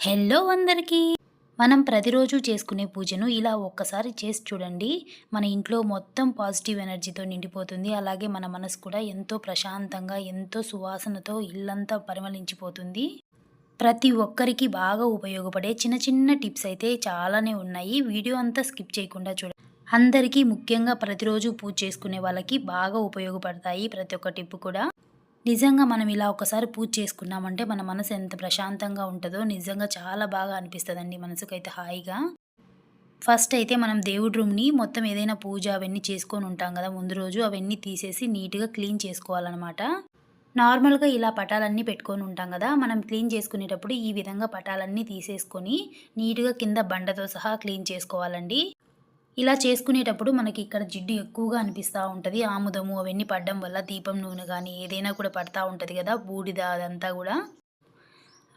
Hello అందరికీ. మనం ప్రతిరోజు చేసుకునే పూజను ఇలా ఒక్కసారి చేసి చూడండి. మన ఇంట్లో మొత్తం పాజిటివ్ ఎనర్జీతో నిండిపోతుంది. అలాగే మన మనసు కూడా ఎంతో ప్రశాంతంగా ఎంతో సువాసనతో ఇల్లంతా పరిమళించిపోతుంది. ప్రతి ఒక్కరికి బాగా ఉపయోగపడే చిన్న చిన్న టిప్స్ అయితే చాలానే ఉన్నాయి. వీడియో అంతా స్కిప్ చేయకుండా చూడండి. అందరికీ ముఖ్యంగా ప్రతిరోజు పూజ చేసుకునే వాళ్ళకి బాగా ఉపయోగపడతాయి ప్రతి ఒక్క టిప్ కూడా. నిజంగా మనం ఇలా ఒకసారి పూజ చేసుకున్నామంటే మన మనసు ఎంత ప్రశాంతంగా ఉంటుందో నిజంగా చాలా బాగా అనిపిస్తుందండి మనసుకైతే హాయిగా. ఫస్ట్ అయితే మనం దేవుడి రూమ్ని మొత్తం ఏదైనా పూజ అవన్నీ చేసుకొని ఉంటాం కదా ముందు రోజు అవన్నీ తీసేసి నీట్గా క్లీన్ చేసుకోవాలన్నమాట. నార్మల్గా ఇలా పటాలన్నీ పెట్టుకొని ఉంటాం కదా మనం క్లీన్ చేసుకునేటప్పుడు ఈ విధంగా పటాలన్నీ తీసేసుకొని నీట్గా కింద బండతో సహా క్లీన్ చేసుకోవాలండి. ఇలా చేసుకునేటప్పుడు మనకి ఇక్కడ జిడ్డు ఎక్కువగా అనిపిస్తూ ఉంటుంది. ఆముదము అవన్నీ పడడం వల్ల దీపం నూనె కానీ ఏదైనా కూడా పడతా ఉంటుంది కదా బూడిద అదంతా కూడా.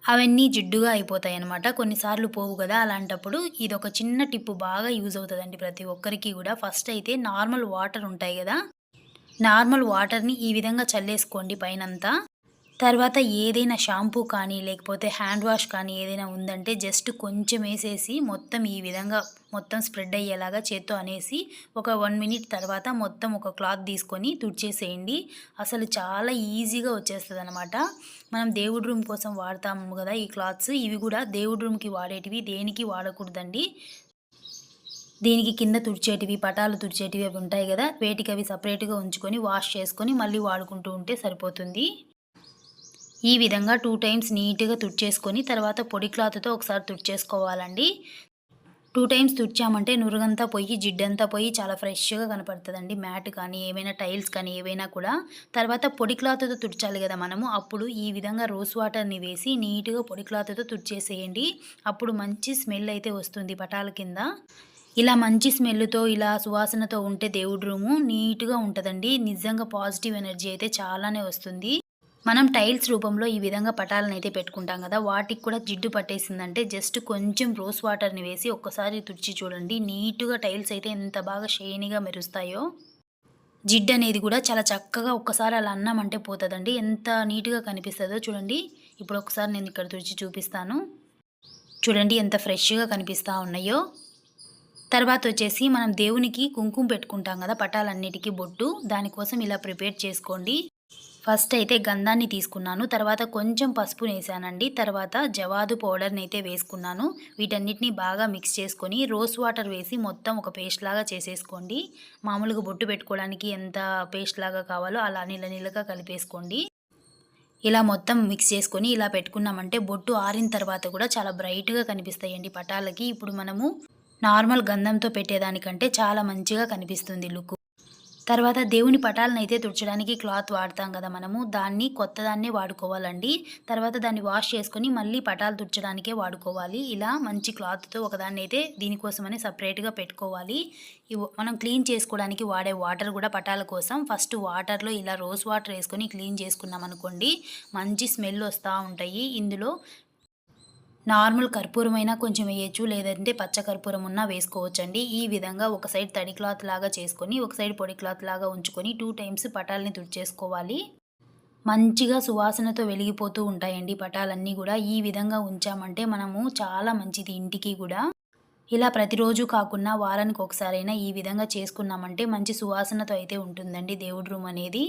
అవన్నీ జిడ్డుగా అయిపోతాయి అనమాట కొన్నిసార్లు పోవు కదా అలాంటప్పుడు ఇది ఒక చిన్న టిప్పు బాగా యూజ్ అవుతుందండి ప్రతి ఒక్కరికి కూడా. ఫస్ట్ అయితే నార్మల్ వాటర్ ఉంటాయి కదా నార్మల్ వాటర్ని ఈ విధంగా చల్లేసుకోండి పైనంతా. తర్వాత ఏదైనా షాంపూ కానీ లేకపోతే హ్యాండ్ వాష్ కానీ ఏదైనా ఉందంటే జస్ట్ కొంచెం వేసేసి మొత్తం ఈ విధంగా మొత్తం స్ప్రెడ్ అయ్యేలాగా చేత్తో అనేసి ఒక వన్ మినిట్ తర్వాత మొత్తం ఒక క్లాత్ తీసుకొని తుడిచేసేయండి. అసలు చాలా ఈజీగా వచ్చేస్తుంది అనమాట మనం దేవుడి రూమ్ కోసం వాడతాము కదా ఈ క్లాత్స్. ఇవి కూడా దేవుడి రూమ్కి వాడేటివి దేనికి వాడకూడదండి. దీనికి కింద తుడిచేటివి పటాలు తుడిచేటివి అవి ఉంటాయి కదా వేటికి అవి సపరేట్గా ఉంచుకొని వాష్ చేసుకొని మళ్ళీ వాడుకుంటూ ఉంటే సరిపోతుంది. ఈ విధంగా టూ టైమ్స్ నీట్గా తుడిచేసుకొని తర్వాత పొడి క్లాత్తో ఒకసారి తుడిచేసుకోవాలండి. టూ టైమ్స్ తుడిచామంటే నురుగంతా పోయి జిడ్డంతా పోయి చాలా ఫ్రెష్గా కనపడుతుందండి. మ్యాట్ కానీ ఏమైనా టైల్స్ కానీ ఏవైనా కూడా. తర్వాత పొడి క్లాత్తో తుడిచాలి కదా మనము. అప్పుడు ఈ విధంగా రోస్ వాటర్ని వేసి నీట్గా పొడి క్లాత్తో తుడిచేసేయండి. అప్పుడు మంచి స్మెల్ అయితే వస్తుంది పటాల కింద. ఇలా మంచి స్మెల్తో ఇలా సువాసనతో ఉంటే దేవుడి రూము నీట్గా ఉంటుందండి. నిజంగా పాజిటివ్ ఎనర్జీ అయితే చాలానే వస్తుంది. మనం టైల్స్ రూపంలో ఈ విధంగా పటాలను అయితే పెట్టుకుంటాం కదా వాటికి కూడా జిడ్డు పట్టేసిందంటే జస్ట్ కొంచెం రోస్ వాటర్ని వేసి ఒక్కసారి తుడిచి చూడండి. నీట్గా టైల్స్ అయితే ఎంత బాగా షైనీగా మెరుస్తాయో. జిడ్డు అనేది కూడా చాలా చక్కగా ఒక్కసారి అలా అన్నామంటే పోతుందండి. ఎంత నీట్గా కనిపిస్తుందో చూడండి. ఇప్పుడు ఒకసారి నేను ఇక్కడ తుడిచి చూపిస్తాను. చూడండి ఎంత ఫ్రెష్గా కనిపిస్తూ ఉన్నాయో. తర్వాత వచ్చేసి మనం దేవునికి కుంకుమ పెట్టుకుంటాం కదా పటాలన్నిటికీ బొట్టు. దానికోసం ఇలా ప్రిపేర్ చేసుకోండి. ఫస్ట్ అయితే గంధాన్ని తీసుకున్నాను తర్వాత కొంచెం పసుపు వేసానండి తర్వాత జవాదు పౌడర్ని అయితే వేసుకున్నాను. వీటన్నిటిని బాగా మిక్స్ చేసుకొని రోస్ వాటర్ వేసి మొత్తం ఒక పేస్ట్ లాగా చేసేసుకోండి. మామూలుగా బొట్టు పెట్టుకోవడానికి ఎంత పేస్ట్ లాగా కావాలో అలా నీళ్ళ నీళ్ళగా కలిపేసుకోండి. ఇలా మొత్తం మిక్స్ చేసుకొని ఇలా పెట్టుకున్నామంటే బొట్టు ఆరిన తర్వాత కూడా చాలా బ్రైట్గా కనిపిస్తాయండి పటాలకి. ఇప్పుడు మనము నార్మల్ గంధంతో పెట్టేదానికంటే చాలా మంచిగా కనిపిస్తుంది లుక్. తర్వాత దేవుని పటాలను అయితే తుడచడానికి క్లాత్ వాడతాం కదా మనము. దాన్ని కొత్తదాన్నే వాడుకోవాలండి. తర్వాత దాన్ని వాష్ చేసుకొని మళ్ళీ పటాలు తుడచడానికే వాడుకోవాలి. ఇలా మంచి క్లాత్తో ఒకదాన్ని అయితే దీనికోసమని సపరేట్గా పెట్టుకోవాలి. మనం క్లీన్ చేసుకోవడానికి వాడే వాటర్ కూడా పటాల కోసం. ఫస్ట్ వాటర్లో ఇలా రోజ్ వాటర్ వేసుకొని క్లీన్ చేసుకున్నాం అనుకోండి మంచి స్మెల్ వస్తూ ఉంటాయి. ఇందులో నార్మల్ కర్పూరమైనా కొంచెం వేయచ్చు లేదంటే పచ్చ కర్పూరం ఉన్నా వేసుకోవచ్చండి. ఈ విధంగా ఒక సైడ్ తడి క్లాత్ లాగా చేసుకొని ఒక సైడ్ పొడి క్లాత్ లాగా ఉంచుకొని టూ టైమ్స్ పటాలని తుడిచేసుకోవాలి. మంచిగా సువాసనతో వెలిగిపోతూ ఉంటాయండి పటాలన్నీ కూడా. ఈ విధంగా ఉంచామంటే మనము చాలా మంచిది ఇంటికి కూడా. ఇలా ప్రతిరోజు కాకుండా వారానికి ఒకసారైనా ఈ విధంగా చేసుకున్నామంటే మంచి సువాసనతో అయితే ఉంటుందండి దేవుడి రూమ్ అనేది.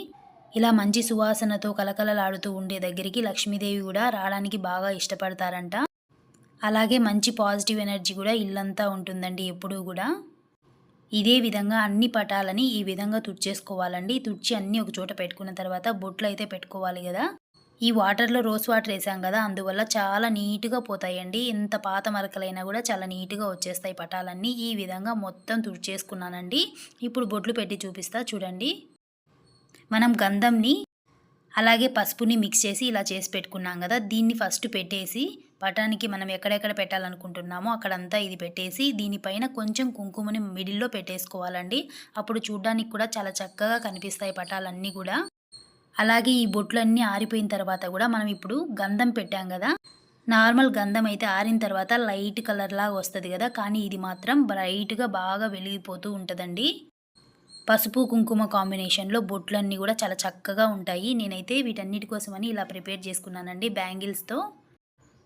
ఇలా మంచి సువాసనతో కలకలలాడుతూ ఉండే దగ్గరికి లక్ష్మీదేవి కూడా రావడానికి బాగా ఇష్టపడతారంట. అలాగే మంచి పాజిటివ్ ఎనర్జీ కూడా ఇల్లంతా ఉంటుందండి ఎప్పుడూ కూడా. ఇదే విధంగా అన్ని పటాలని ఈ విధంగా తుడిచేసుకోవాలండి. తుడిచి అన్నీ ఒక చోట పెట్టుకున్న తర్వాత బొట్లు అయితే పెట్టుకోవాలి కదా. ఈ వాటర్లో రోస్ వాటర్ వేసాం కదా అందువల్ల చాలా నీట్గా పోతాయండి. ఎంత పాత మరకలైనా కూడా చాలా నీట్గా వచ్చేస్తాయి పటాలన్నీ. ఈ విధంగా మొత్తం తుడిచేసుకున్నానండి. ఇప్పుడు బొట్లు పెట్టి చూపిస్తా చూడండి. మనం గంధంని అలాగే పసుపుని మిక్స్ చేసి ఇలా చేసి పెట్టుకున్నాం కదా దీన్ని ఫస్ట్ పెట్టేసి పటానికి మనం ఎక్కడెక్కడ పెట్టాలనుకుంటున్నామో అక్కడంతా ఇది పెట్టేసి దీనిపైన కొంచెం కుంకుమని మిడిల్లో పెట్టేసుకోవాలండి. అప్పుడు చూడ్డానికి కూడా చాలా చక్కగా కనిపిస్తాయి పటాలన్నీ కూడా. అలాగే ఈ బొట్లన్నీ ఆరిపోయిన తర్వాత కూడా మనం ఇప్పుడు గంధం పెట్టాం కదా. నార్మల్ గంధం అయితే ఆరిన తర్వాత లైట్ కలర్ లాగా వస్తుంది కదా. కానీ ఇది మాత్రం బ్రైట్గా బాగా వెలిగిపోతూ ఉంటుందండి. పసుపు కుంకుమ కాంబినేషన్లో బొట్లన్నీ కూడా చాలా చక్కగా ఉంటాయి. నేనైతే వీటన్నిటి కోసమని ఇలా ప్రిపేర్ చేసుకున్నానండి బ్యాంగిల్స్తో.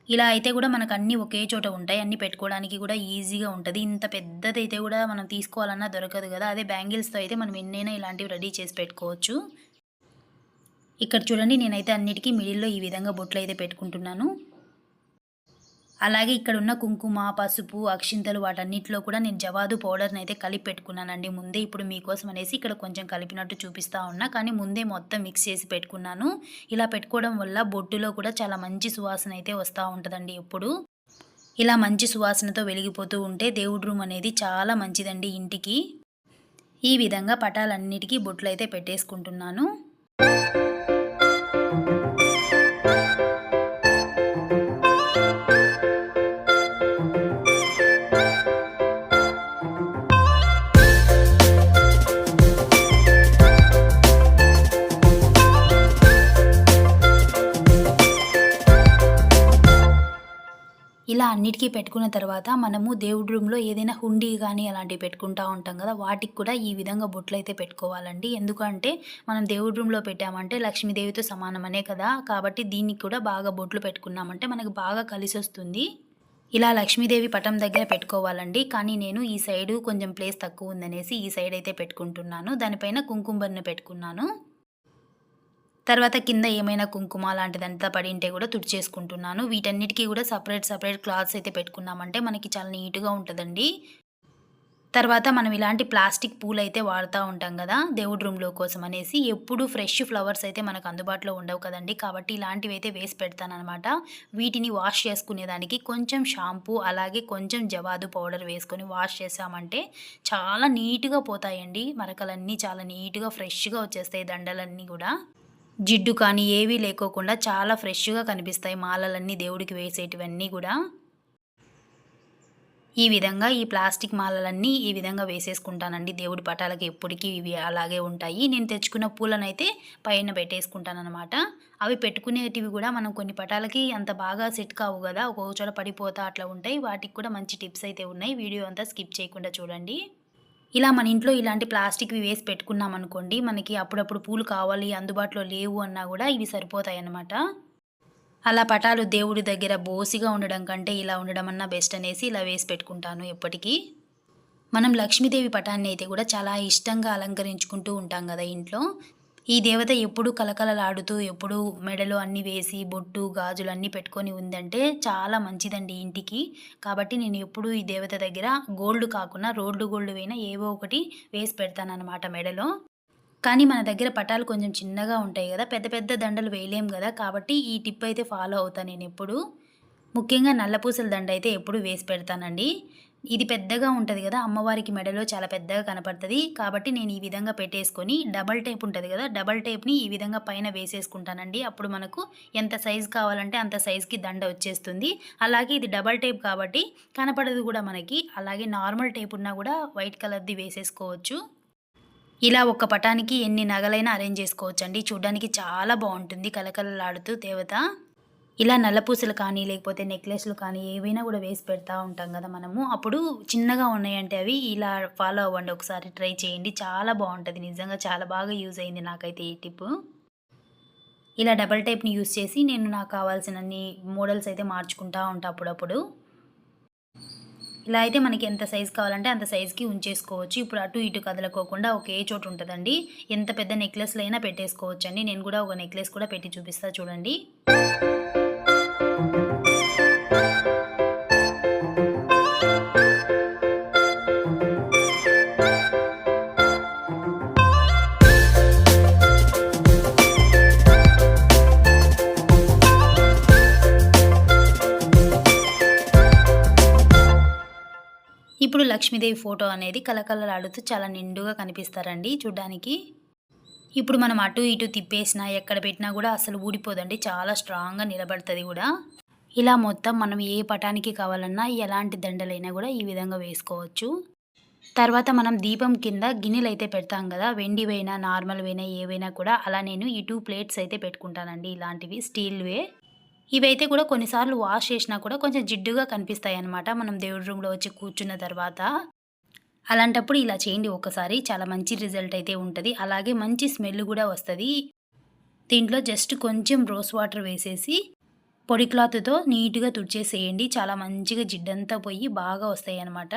ఇలా అయితే కూడా మనకు అన్నీ ఒకే చోట ఉంటాయి. అన్నీ పెట్టుకోవడానికి కూడా ఈజీగా ఉంటుంది. ఇంత పెద్దదైతే కూడా మనం తీసుకోవాలన్నా దొరకదు కదా. అదే బ్యాంగిల్స్తో అయితే మనం ఎన్నైనా ఇలాంటివి రెడీ చేసి పెట్టుకోవచ్చు. ఇక్కడ చూడండి నేనైతే అన్నిటికీ మిడిల్లో ఈ విధంగా బొట్లు అయితే పెట్టుకుంటున్నాను. అలాగే ఇక్కడ ఉన్న కుంకుమ పసుపు అక్షింతలు వాటన్నిటిలో కూడా నేను జవాదు పౌడర్ని అయితే కలిపి పెట్టుకున్నానండి. ముందే ఇప్పుడు మీకోసం అనేసి ఇక్కడ కొంచెం కలిపినట్టు చూపిస్తూ ఉన్నా. కానీ ముందే మొత్తం మిక్స్ చేసి పెట్టుకున్నాను. ఇలా పెట్టుకోవడం వల్ల బొట్టులో కూడా చాలా మంచి సువాసన అయితే వస్తూ ఉంటుందండి ఎప్పుడు. ఇలా మంచి సువాసనతో వెలిగిపోతూ ఉంటే దేవుడి రూమ్ అనేది చాలా మంచిదండి ఇంటికి. ఈ విధంగా పటాలన్నిటికీ బొట్లు అయితే పెట్టేసుకుంటున్నాను. ఇలా అన్నిటికీ పెట్టుకున్న తర్వాత మనము దేవుడి రూమ్లో ఏదైనా హుండీ కానీ అలాంటివి పెట్టుకుంటా ఉంటాం కదా వాటికి కూడా ఈ విధంగా బొట్లు అయితే పెట్టుకోవాలండి. ఎందుకంటే మనం దేవుడి రూమ్లో పెట్టామంటే లక్ష్మీదేవితో సమానమనే కదా కాబట్టి దీనికి కూడా బాగా బొట్లు పెట్టుకున్నామంటే మనకు బాగా కలిసి వస్తుంది ఇలా లక్ష్మీదేవి పటం దగ్గర పెట్టుకోవాలండి. కానీ నేను ఈ సైడు కొంచెం ప్లేస్ తక్కువ ఉందనేసి ఈ సైడ్ అయితే పెట్టుకుంటున్నాను. దానిపైన కుంకుమని పెట్టుకున్నాను. తర్వాత కింద ఏమైనా కుంకుమ లాంటిదంతా పడి ఉంటే కూడా తుడిచేసుకుంటున్నాను. వీటన్నిటికీ కూడా సపరేట్ సపరేట్ క్లాత్స్ అయితే పెట్టుకున్నామంటే మనకి చాలా నీట్గా ఉంటుందండి. తర్వాత మనం ఇలాంటి ప్లాస్టిక్ పూలు అయితే వాడుతూ ఉంటాం కదా దేవుడి రూమ్లో కోసం అనేసి. ఎప్పుడు ఫ్రెష్ ఫ్లవర్స్ అయితే మనకు అందుబాటులో ఉండవు కదండి. కాబట్టి ఇలాంటివి అయితే వేసి పెడతానమాట వీటిని వాష్ చేసుకునేదానికి కొంచెం షాంపూ అలాగే కొంచెం జవాదు పౌడర్ వేసుకొని వాష్ చేసామంటే చాలా నీట్గా పోతాయండి. మరకలన్నీ చాలా నీట్గా ఫ్రెష్గా వచ్చేస్తాయి దండలన్నీ కూడా. జిడ్డు కానీ ఏవీ లేకోకుండా చాలా ఫ్రెష్గా కనిపిస్తాయి మాలలన్నీ దేవుడికి వేసేటివన్నీ కూడా. ఈ విధంగా ఈ ప్లాస్టిక్ మాలలన్నీ ఈ విధంగా వేసేసుకుంటానండి. దేవుడి పటాలకి ఎప్పటికీ ఇవి అలాగే ఉంటాయి. నేను తెచ్చుకున్న పూలనైతే పైన పెట్టేసుకుంటానమాట అవి పెట్టుకునేటివి కూడా మనం కొన్ని పటాలకి అంత బాగా సెట్ కావు కదా ఒక్కొక్క చోట పడిపోతా అట్లా ఉంటాయి. వాటికి కూడా మంచి టిప్స్ అయితే ఉన్నాయి. వీడియో అంతా స్కిప్ చేయకుండా చూడండి. ఇలా మన ఇంట్లో ఇలాంటి ప్లాస్టిక్వి వేసి పెట్టుకున్నాం అనుకోండి మనకి అప్పుడప్పుడు పూలు కావాలి అందుబాటులో లేవు అన్నా కూడా ఇవి సరిపోతాయి అన్నమాట అలా పటాలు దేవుడి దగ్గర బోసిగా ఉండడం కంటే ఇలా ఉండడం అన్నా బెస్ట్ అనేసి ఇలా వేసి పెట్టుకుంటాను ఎప్పటికీ. మనం లక్ష్మీదేవి పటాన్ని అయితే కూడా చాలా ఇష్టంగా అలంకరించుకుంటూ ఉంటాం కదా ఇంట్లో. ఈ దేవత ఎప్పుడు కలకలలాడుతూ ఎప్పుడు మెడలో అన్నీ వేసి బొట్టు గాజులు అన్నీ పెట్టుకొని ఉందంటే చాలా మంచిదండి ఇంటికి. కాబట్టి నేను ఎప్పుడు ఈ దేవత దగ్గర గోల్డ్ కాకుండా రోడ్డు గోల్డ్ వేయినా ఏవో ఒకటి వేసి పెడతానన్నమాట మెడలో. కానీ మన దగ్గర పటాలు కొంచెం చిన్నగా ఉంటాయి కదా పెద్ద పెద్ద దండలు వేయలేం కదా కాబట్టి ఈ టిప్ అయితే ఫాలో అవుతాను నేను ఎప్పుడు. ముఖ్యంగా నల్లపూసల దండ అయితే ఎప్పుడు వేసి పెడతానండి. ఇది పెద్దగా ఉంటుంది కదా అమ్మవారికి మెడలో చాలా పెద్దగా కనపడుతుంది. కాబట్టి నేను ఈ విధంగా పెట్టేసుకొని డబల్ టేప్ ఉంటుంది కదా డబల్ టేప్ని ఈ విధంగా పైన వేసేసుకుంటానండి. అప్పుడు మనకు ఎంత సైజు కావాలంటే అంత సైజుకి దండ వచ్చేస్తుంది. అలాగే ఇది డబల్ టేప్ కాబట్టి కనపడదు కూడా మనకి. అలాగే నార్మల్ టేప్ ఉన్నా కూడా వైట్ కలర్ది వేసేసుకోవచ్చు. ఇలా ఒక పటానికి ఎన్ని నగలైనా అరేంజ్ చేసుకోవచ్చండి. చూడ్డానికి చాలా బాగుంటుంది కలకలలాడుతూ దేవత. ఇలా నల్లపూసలు కానీ లేకపోతే నెక్లెస్లు కానీ ఏవైనా కూడా వేసి పెడతా ఉంటాం కదా మనము. అప్పుడు చిన్నగా ఉన్నాయంటే అవి ఇలా ఫాలో అవ్వండి. ఒకసారి ట్రై చేయండి. చాలా బాగుంటుంది. నిజంగా చాలా బాగా యూజ్ అయింది నాకైతే ఈ టిప్ ఇలా డబల్ టైప్ని యూస్ చేసి నేను నాకు కావాల్సినన్ని మోడల్స్ అయితే మార్చుకుంటా ఉంటా అప్పుడప్పుడు. ఇలా అయితే మనకి ఎంత సైజ్ కావాలంటే అంత సైజుకి ఉంచేసుకోవచ్చు. ఇప్పుడు అటు ఇటు కదలకోకుండా ఒకే చోటు ఉంటుందండి. ఎంత పెద్ద నెక్లెస్లు అయినా పెట్టేసుకోవచ్చు అండి నేను కూడా ఒక నెక్లెస్ కూడా పెట్టి చూపిస్తా చూడండి. ఇప్పుడు లక్ష్మీదేవి ఫోటో అనేది కలకలలాడుతూ చాలా నిండుగా కనిపిస్తారండి చూడ్డానికి. ఇప్పుడు మనం అటు ఇటు తిప్పేసినా ఎక్కడ పెట్టినా కూడా అసలు ఊడిపోదండి. చాలా స్ట్రాంగ్గా నిలబడుతుంది కూడా. ఇలా మొత్తం మనం ఏ పటానికి కావాలన్నా ఎలాంటి దండలైనా కూడా ఈ విధంగా వేసుకోవచ్చు. తర్వాత మనం దీపం కింద గిన్నెలు అయితే పెడతాం కదా వెండివైనా నార్మల్వైనా ఏవైనా కూడా అలా నేను ఈ టూ ప్లేట్స్ అయితే పెట్టుకుంటానండి ఇలాంటివి స్టీల్వే. ఇవైతే కూడా కొన్నిసార్లు వాష్ చేసినా కూడా కొంచెం జిడ్డుగా కనిపిస్తాయి అనమాట మనం దేవుడి రూమ్లో వచ్చి కూర్చున్న తర్వాత. అలాంటప్పుడు ఇలా చేయండి ఒకసారి. చాలా మంచి రిజల్ట్ అయితే ఉంటుంది. అలాగే మంచి స్మెల్ కూడా వస్తుంది. దీంట్లో జస్ట్ కొంచెం రోస్ వాటర్ వేసేసి పొడి క్లాత్తో నీట్గా తుడిచేసేయండి. చాలా మంచిగా జిడ్డంతా పోయి బాగా వస్తాయి అన్నమాట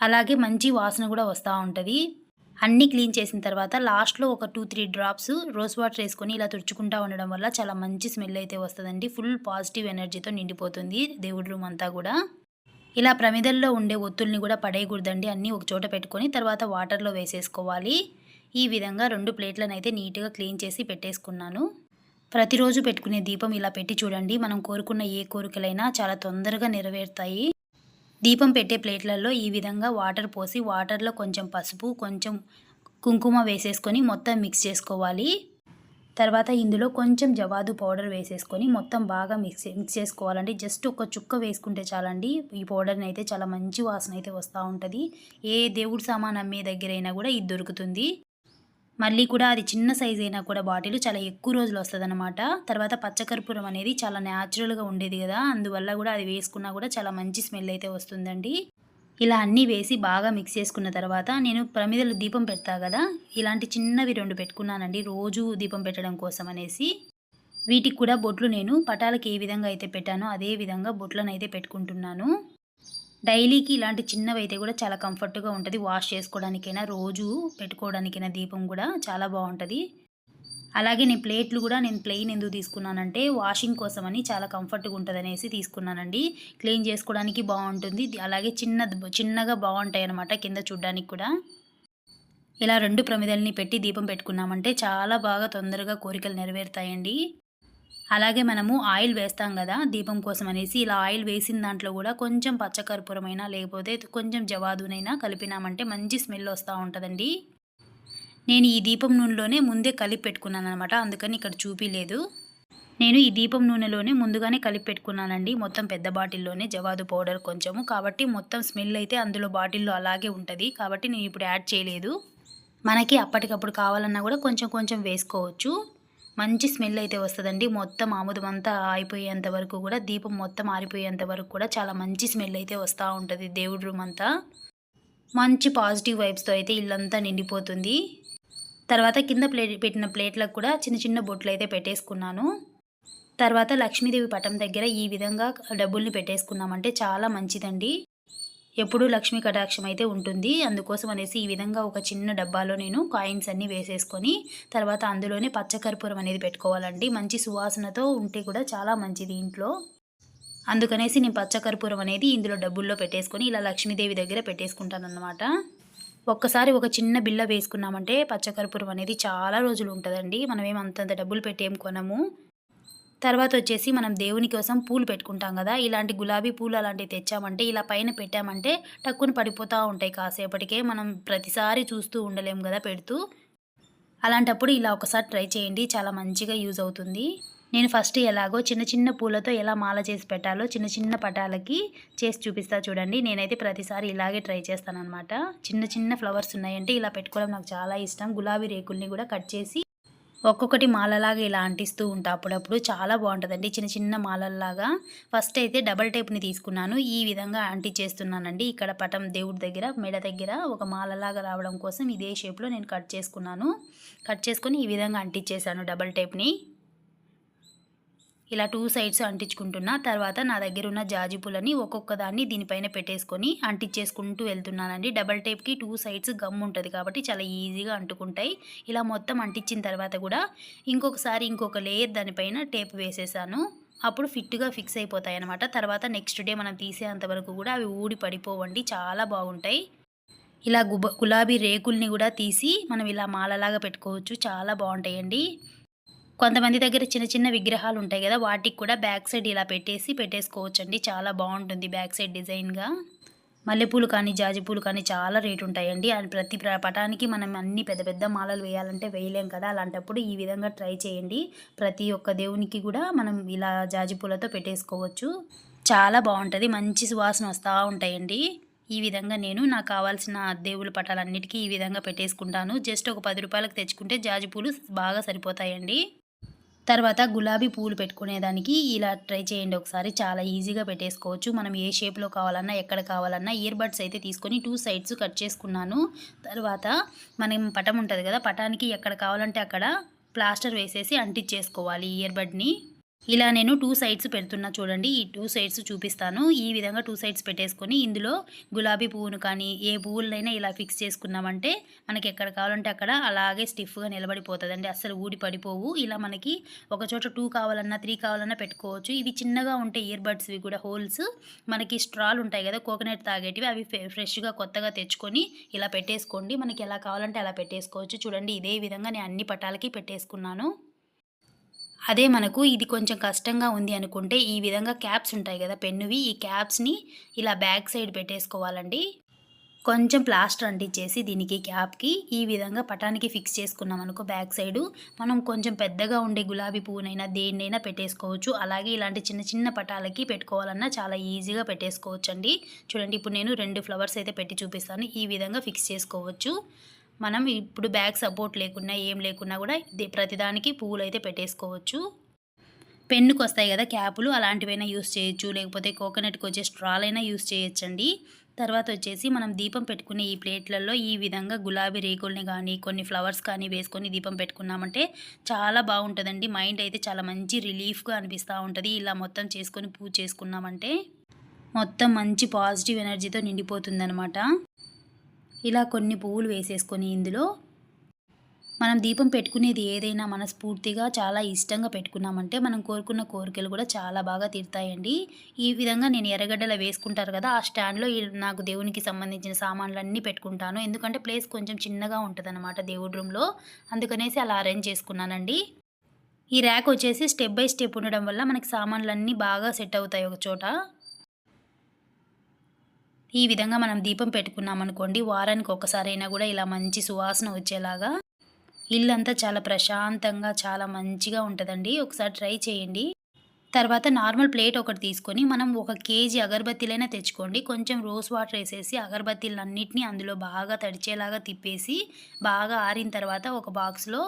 అలాగే మంచి వాసన కూడా వస్తూ ఉంటుంది. అన్నీ క్లీన్ చేసిన తర్వాత లాస్ట్లో ఒక two three drops rose water వేసుకొని ఇలా తుడుచుకుంటూ ఉండడం వల్ల చాలా మంచి స్మెల్ అయితే వస్తుందండి. ఫుల్ పాజిటివ్ ఎనర్జీతో నిండిపోతుంది దేవుడి రూమ్ అంతా కూడా. ఇలా ప్రమిదల్లో ఉండే ఒత్తుల్ని కూడా పడేయకూడదండి. అన్నీ ఒక చోట పెట్టుకొని తర్వాత వాటర్లో వేసేసుకోవాలి. ఈ విధంగా రెండు ప్లేట్లను అయితే నీట్గా క్లీన్ చేసి పెట్టేసుకున్నాను. ప్రతిరోజు పెట్టుకునే దీపం ఇలా పెట్టి చూడండి. మనం కోరుకున్న ఏ కోరికలైనా చాలా తొందరగా నెరవేరుతాయి. దీపం పెట్టే ప్లేట్లలో ఈ విధంగా వాటర్ పోసి వాటర్లో కొంచెం పసుపు కొంచెం కుంకుమ వేసేసుకొని మొత్తం మిక్స్ చేసుకోవాలి. తర్వాత ఇందులో కొంచెం జవాదు పౌడర్ వేసేసుకొని మొత్తం బాగా మిక్స్ మిక్స్ చేసుకోవాలండి. జస్ట్ ఒక చుక్క వేసుకుంటే చాలండి. ఈ పౌడర్ని అయితే చాలా మంచి వాసన అయితే వస్తూ ఉంటుంది. ఏ దేవుడి సామాన్ అమ్మే దగ్గర అయినా కూడా ఇది దొరుకుతుంది. మళ్ళీ కూడా అది చిన్న సైజ్ అయినా కూడా బాటిల్ చాలా ఎక్కువ రోజులు వస్తుంది అనమాట తర్వాత పచ్చకర్పూరం అనేది చాలా న్యాచురల్గా ఉండేది కదా. అందువల్ల కూడా అది వేసుకున్నా కూడా చాలా మంచి స్మెల్ అయితే వస్తుందండి. ఇలా అన్నీ వేసి బాగా మిక్స్ చేసుకున్న తర్వాత నేను ప్రమిదలు దీపం పెడతా కదా ఇలాంటి చిన్నవి రెండు పెట్టుకున్నానండి. రోజు దీపం పెట్టడం కోసం అనేసి. వీటికి కూడా బొట్లు నేను పటాలకి ఏ విధంగా అయితే పెట్టానో అదే విధంగా బొట్లను అయితే పెట్టుకుంటున్నాను. డైలీకి ఇలాంటి చిన్నవి అయితే కూడా చాలా కంఫర్ట్గా ఉంటుంది. వాష్ చేసుకోవడానికైనా రోజు పెట్టుకోవడానికైనా దీపం కూడా చాలా బాగుంటుంది. అలాగే నేను ప్లేట్లు కూడా నేను ప్లెయిన్ ఎందుకు తీసుకున్నానంటే వాషింగ్ కోసం అని చాలా కంఫర్ట్గా ఉంటుంది అనేసి తీసుకున్నానండి. క్లీన్ చేసుకోవడానికి బాగుంటుంది. అలాగే చిన్న చిన్నగా బాగుంటాయి అనమాట కింద చూడడానికి కూడా. ఇలా రెండు ప్రమిదల్ని పెట్టి దీపం పెట్టుకున్నామంటే చాలా బాగా తొందరగా కోరికలు నెరవేరుతాయండి. అలాగే మనము ఆయిల్ వేస్తాం కదా దీపం కోసం అనేసి ఇలా ఆయిల్ వేసిన దాంట్లో కూడా కొంచెం పచ్చకర్పూరమైనా లేకపోతే కొంచెం జవాదునైనా కలిపినామంటే మంచి స్మెల్ వస్తూ ఉంటుందండి. నేను ఈ దీపం నూనెలోనే ముందే కలిపి పెట్టుకున్నాను అనమాట అందుకని ఇక్కడ చూపిలేదు. నేను ఈ దీపం నూనెలోనే ముందుగానే కలిపి పెట్టుకున్నానండి. మొత్తం పెద్ద బాటిల్లోనే జవాదు పౌడర్ కొంచెము. కాబట్టి మొత్తం స్మెల్ అయితే అందులో బాటిల్లో అలాగే ఉంటుంది. కాబట్టి నేను ఇప్పుడు యాడ్ చేయలేదు. మనకి అప్పటికప్పుడు కావాలన్నా కూడా కొంచెం కొంచెం వేసుకోవచ్చు. మంచి స్మెల్ అయితే వస్తుందండి. మొత్తం ఆముదం అంతా ఆరిపోయేంత వరకు కూడా దీపం మొత్తం ఆరిపోయేంత వరకు కూడా చాలా మంచి స్మెల్ అయితే వస్తూ ఉంటుంది దేవుడి రూమ్ అంతా మంచి పాజిటివ్ వైబ్స్తో అయితే ఇల్లంతా నిండిపోతుంది. తర్వాత కింద ప్లేట్ పెట్టిన ప్లేట్లకు కూడా చిన్న చిన్న బొట్లు అయితే పెట్టేసుకున్నాను. తర్వాత లక్ష్మీదేవి పటం దగ్గర ఈ విధంగా డబ్బుల్ని పెట్టేసుకున్నామంటే చాలా మంచిదండి. ఎప్పుడూ లక్ష్మీ కటాక్షం అయితే ఉంటుంది. అందుకోసం అనేసి ఈ విధంగా ఒక చిన్న డబ్బాలో నేను కాయిన్స్ అన్నీ వేసేసుకొని తర్వాత అందులోనే పచ్చకర్పూరం అనేది పెట్టుకోవాలండి. మంచి సువాసనతో ఉంటే కూడా చాలా మంచిది ఇంట్లో. అందుకనేసి నేను పచ్చకర్పూరం అనేది ఇందులో డబ్బుల్లో పెట్టేసుకొని ఇలా లక్ష్మీదేవి దగ్గర పెట్టేసుకుంటాను అన్నమాట ఒక్కసారి ఒక చిన్న బిల్ల వేసుకున్నామంటే పచ్చకర్పూరం అనేది చాలా రోజులు ఉంటుందండి. మనం ఏమంతంత డబ్బులు పెట్టేం కొనము. తర్వాత వచ్చేసి మనం దేవుని కోసం పూలు పెట్టుకుంటాం కదా. ఇలాంటి గులాబీ పూలు అలాంటివి తెచ్చామంటే ఇలా పైన పెట్టామంటే టక్కుని పడిపోతూ ఉంటాయి కాసేపటికే. మనం ప్రతిసారి చూస్తూ ఉండలేం కదా పెడుతూ. అలాంటప్పుడు ఇలా ఒకసారి ట్రై చేయండి. చాలా మంచిగా యూజ్ అవుతుంది. నేను ఫస్ట్ ఎలాగో చిన్న చిన్న పూలతో ఎలా మాల చేసి పెట్టాలో చిన్న చిన్న పటాలకి చేసి చూపిస్తా చూడండి. నేనైతే ప్రతిసారి ఇలాగే ట్రై చేస్తాను అనమాట చిన్న చిన్న ఫ్లవర్స్ ఉన్నాయంటే ఇలా పెట్టుకోవడం నాకు చాలా ఇష్టం. గులాబీ రేకుల్ని కూడా కట్ చేసి ఒక్కొక్కటి మాలలాగా ఇలా అంటిస్తూ ఉంటా అప్పుడప్పుడు. చాలా బాగుంటుందండి చిన్న చిన్న మాలల్లాగా. ఫస్ట్ అయితే డబల్ టైప్ని తీసుకున్నాను. ఈ విధంగా అంటించేస్తున్నానండి ఇక్కడ పటం దేవుడి దగ్గర మెడ దగ్గర ఒక మాలలాగా రావడం కోసం ఇదే షేప్లో నేను కట్ చేసుకున్నాను. కట్ చేసుకొని ఈ విధంగా అంటించేసాను డబల్ టైప్ని ఇలా టూ సైడ్స్ అంటించుకుంటున్నా తర్వాత నా దగ్గర ఉన్న జాజి పూలని ఒక్కొక్క దాన్ని దీనిపైన పెట్టేసుకొని అంటించేసుకుంటూ వెళ్తున్నానండి. డబల్ టేప్కి టూ సైడ్స్ గమ్ ఉంటుంది కాబట్టి చాలా ఈజీగా అంటుకుంటాయి. ఇలా మొత్తం అంటించిన తర్వాత కూడా ఇంకొకసారి ఇంకొక లేయర్ దానిపైన టేప్ వేసేసాను. అప్పుడు ఫిట్గా ఫిక్స్ అయిపోతాయి అనమాట తర్వాత నెక్స్ట్ డే మనం తీసేంత వరకు కూడా అవి ఊడి పడిపోవండి. చాలా బాగుంటాయి. ఇలా గుబ గులాబీ రేకుల్ని కూడా తీసి మనం ఇలా మాలలాగా పెట్టుకోవచ్చు. చాలా బాగుంటాయండి. కొంతమంది దగ్గర చిన్న చిన్న విగ్రహాలు ఉంటాయి కదా వాటికి కూడా బ్యాక్ సైడ్ ఇలా పెట్టేసి పెట్టేసుకోవచ్చండి. చాలా బాగుంటుంది బ్యాక్ సైడ్ డిజైన్గా. మల్లెపూలు కానీ జాజిపూలు కానీ చాలా రేటు ఉంటాయండి అండ్ ప్రతి పటానికి మనం అన్ని పెద్ద పెద్ద మాలలు వేయాలంటే వేయలేం కదా అలాంటప్పుడు ఈ విధంగా ట్రై చేయండి. ప్రతి ఒక్క దేవునికి కూడా మనం ఇలా జాజిపూలతో పెట్టేసుకోవచ్చు. చాలా బాగుంటుంది మంచి సువాసన వస్తూ ఉంటాయండి. ఈ విధంగా నేను నాకు కావాల్సిన దేవుళ్ళ పటాలన్నిటికీ ఈ విధంగా పెట్టేసుకుంటాను. జస్ట్ ఒక పది రూపాయలకు తెచ్చుకుంటే జాజిపూలు బాగా సరిపోతాయండి. తర్వాత గులాబీ పూలు పెట్టుకునేదానికి ఇలా ట్రై చేయండి ఒకసారి. చాలా ఈజీగా పెట్టేసుకోవచ్చు. మనం ఏ షేప్లో కావాలన్నా ఎక్కడ కావాలన్నా ఇయర్ బడ్స్ అయితే తీసుకొని టూ సైడ్స్ కట్ చేసుకున్నాను. తర్వాత మనం పటం ఉంటుంది కదా పటానికి ఎక్కడ కావాలంటే అక్కడ ప్లాస్టర్ వేసేసి అంటించేసుకోవాలి ఇయర్ బడ్ని ఇలా నేను టూ సైడ్స్ పెడుతున్నా చూడండి. ఈ టూ సైడ్స్ చూపిస్తాను. ఈ విధంగా టూ సైడ్స్ పెట్టేసుకొని ఇందులో గులాబీ పువ్వును కానీ ఏ పువ్వులైనా ఇలా ఫిక్స్ చేసుకున్నామంటే మనకి ఎక్కడ కావాలంటే అక్కడ అలాగే స్టిఫ్గా నిలబడిపోతుందండి. అస్సలు ఊడి పడిపోవు. ఇలా మనకి ఒక చోట టూ కావాలన్నా త్రీ కావాలన్నా పెట్టుకోవచ్చు. ఇవి చిన్నగా ఉంటే ఇయర్ బడ్స్వి కూడా హోల్స్. మనకి స్ట్రాలు ఉంటాయి కదా కోకోనట్ తాగేటివి అవి ఫ్రె- ఫ్రెష్గా కొత్తగా తెచ్చుకొని ఇలా పెట్టేసుకోండి. మనకి ఎలా కావాలంటే అలా పెట్టేసుకోవచ్చు. చూడండి ఇదే విధంగా నేను అన్ని పటాలకి పెట్టేసుకున్నాను. అదే మనకు ఇది కొంచెం కష్టంగా ఉంది అనుకుంటే ఈ విధంగా క్యాప్స్ ఉంటాయి కదా పెన్నువి ఈ క్యాప్స్ని ఇలా బ్యాక్ సైడ్ పెట్టేసుకోవాలండి. కొంచెం ప్లాస్టర్ అంటించేసి దీనికి క్యాప్కి ఈ విధంగా పటానికి ఫిక్స్ చేసుకున్నాం అనుకో బ్యాక్ సైడు. మనం కొంచెం పెద్దగా ఉండే గులాబీ పువ్వునైనా దేన్నైనా పెట్టేసుకోవచ్చు. అలాగే ఇలాంటి చిన్న చిన్న పటాలకి పెట్టుకోవాలన్నా చాలా ఈజీగా పెట్టేసుకోవచ్చు అండి చూడండి ఇప్పుడు నేను రెండు ఫ్లవర్స్ అయితే పెట్టి చూపిస్తాను. ఈ విధంగా ఫిక్స్ చేసుకోవచ్చు. మనం ఇప్పుడు బ్యాక్ సపోర్ట్ లేకున్నా ఏం లేకున్నా కూడా ప్రతిదానికి పువ్వులు అయితే పెట్టేసుకోవచ్చు. పెన్నుకు వస్తాయి కదా క్యాపులు అలాంటివైనా యూస్ చేయొచ్చు. లేకపోతే కోకోనట్కి వచ్చే స్ట్రాలైనా యూస్ చేయొచ్చండి. తర్వాత వచ్చేసి మనం దీపం పెట్టుకునే ఈ ప్లేట్లలో ఈ విధంగా గులాబీ రేకుల్ని కానీ కొన్ని ఫ్లవర్స్ కానీ వేసుకొని దీపం పెట్టుకున్నామంటే చాలా బాగుంటుందండి. మైండ్ అయితే చాలా మంచి రిలీఫ్గా అనిపిస్తూ ఉంటుంది. ఇలా మొత్తం చేసుకొని పూజ చేసుకున్నామంటే మొత్తం మంచి పాజిటివ్ ఎనర్జీతో నిండిపోతుందనమాట ఇలా కొన్ని పువ్వులు వేసేసుకొని ఇందులో మనం దీపం పెట్టుకునేది ఏదైనా మనస్ఫూర్తిగా చాలా ఇష్టంగా పెట్టుకున్నామంటే మనం కోరుకున్న కోరికలు కూడా చాలా బాగా తీరుతాయండి. ఈ విధంగా నేను ఎర్రగడ్డలో వేసుకుంటారు కదా ఆ స్టాండ్లో నాకు దేవునికి సంబంధించిన సామాన్లన్నీ పెట్టుకుంటాను. ఎందుకంటే ప్లేస్ కొంచెం చిన్నగా ఉంటుంది అనమాట దేవుడి రూమ్లో. అందుకనేసి అలా అరేంజ్ చేసుకున్నానండి. ఈ ర్యాక్ వచ్చేసి స్టెప్ బై స్టెప్ ఉండడం వల్ల మనకి సామాన్లన్నీ బాగా సెట్ అవుతాయి ఒక చోట. ఈ విధంగా మనం దీపం పెట్టుకున్నామనుకోండి వారానికి ఒకసారైనా కూడా ఇలా మంచి సువాసన వచ్చేలాగా ఇల్లంతా చాలా ప్రశాంతంగా చాలా మంచిగా ఉంటుందండి. ఒకసారి ట్రై చేయండి. తర్వాత నార్మల్ ప్లేట్ ఒకటి తీసుకొని మనం ఒక కేజీ అగరబత్తీలైనా తెచ్చుకోండి. కొంచెం రోజ్ వాటర్ వేసేసి అగరబత్తీలన్నింటినీ అందులో బాగా తడిచేలాగా తిప్పేసి బాగా ఆరిన తర్వాత ఒక బాక్స్లో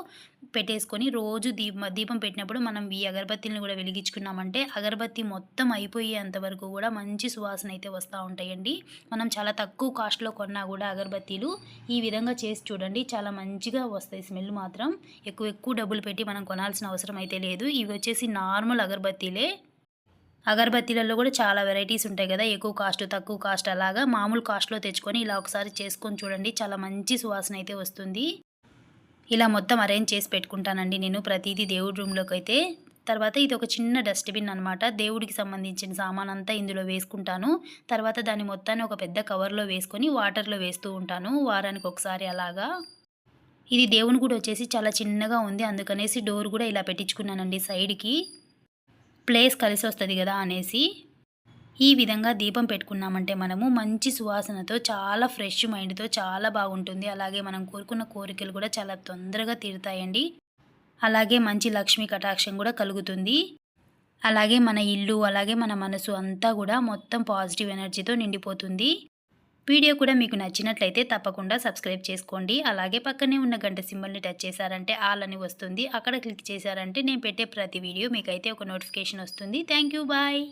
పెట్టేసుకొని రోజు దీపం దీపం పెట్టినప్పుడు మనం ఈ అగరబత్తిని కూడా వెలిగించుకున్నామంటే అగరబత్తి మొత్తం అయిపోయేంత వరకు కూడా మంచి సువాసన అయితే వస్తూ ఉంటాయండి. మనం చాలా తక్కువ కాస్ట్లో కొన్నా కూడా అగరబత్తీలు ఈ విధంగా చేసి చూడండి చాలా మంచిగా వస్తాయి స్మెల్ మాత్రం. ఎక్కువ ఎక్కువ డబ్బులు పెట్టి మనం కొనాల్సిన అవసరం అయితే లేదు. ఇవి వచ్చేసి నార్మల్ అగరబత్తీలే. అగరబత్తీలలో కూడా చాలా వెరైటీస్ ఉంటాయి కదా ఎక్కువ కాస్ట్ తక్కువ కాస్ట్ అలాగా. మామూలు కాస్ట్లో తెచ్చుకొని ఇలా ఒకసారి చేసుకొని చూడండి చాలా మంచి సువాసన అయితే వస్తుంది. ఇలా మొత్తం అరేంజ్ చేసి పెట్టుకుంటానండి నేను ప్రతిదీ దేవుడి రూమ్లోకి అయితే తర్వాత ఇది ఒక చిన్న డస్ట్బిన్ అనమాట దేవుడికి సంబంధించిన సామాన్ అంతా ఇందులో వేసుకుంటాను. తర్వాత దాన్ని మొత్తాన్ని ఒక పెద్ద కవర్లో వేసుకొని వాటర్లో వేస్తూ ఉంటాను. వారానికి ఒకసారి అలాగా. ఇది దేవుని కూడా వచ్చేసి చాలా చిన్నగా ఉంది. అందుకనేసి డోర్ కూడా ఇలా పెట్టించుకున్నానండి సైడ్కి ప్లేస్ కలిసి వస్తుంది కదా అనేసి. ఈ విధంగా దీపం పెట్టుకున్నామంటే మనము మంచి సువాసనతో చాలా ఫ్రెష్ మైండ్తో చాలా బాగుంటుంది. అలాగే మనం కోరుకున్న కోరికలు కూడా చాలా తొందరగా తీరుతాయండి. అలాగే మంచి లక్ష్మీ కటాక్షం కూడా కలుగుతుంది. అలాగే మన ఇల్లు అలాగే మన మనసు అంతా కూడా మొత్తం పాజిటివ్ ఎనర్జీతో నిండిపోతుంది. వీడియో కూడా మీకు నచ్చినట్లయితే తప్పకుండా సబ్స్క్రైబ్ చేసుకోండి. అలాగే పక్కనే ఉన్న గంట సింబల్ని టచ్ చేశారంటే ఆల్ అని వస్తుంది. అక్కడ క్లిక్ చేశారంటే నేను పెట్టే ప్రతి వీడియో మీకైతే ఒక నోటిఫికేషన్ వస్తుంది. Thank you. బాయ్.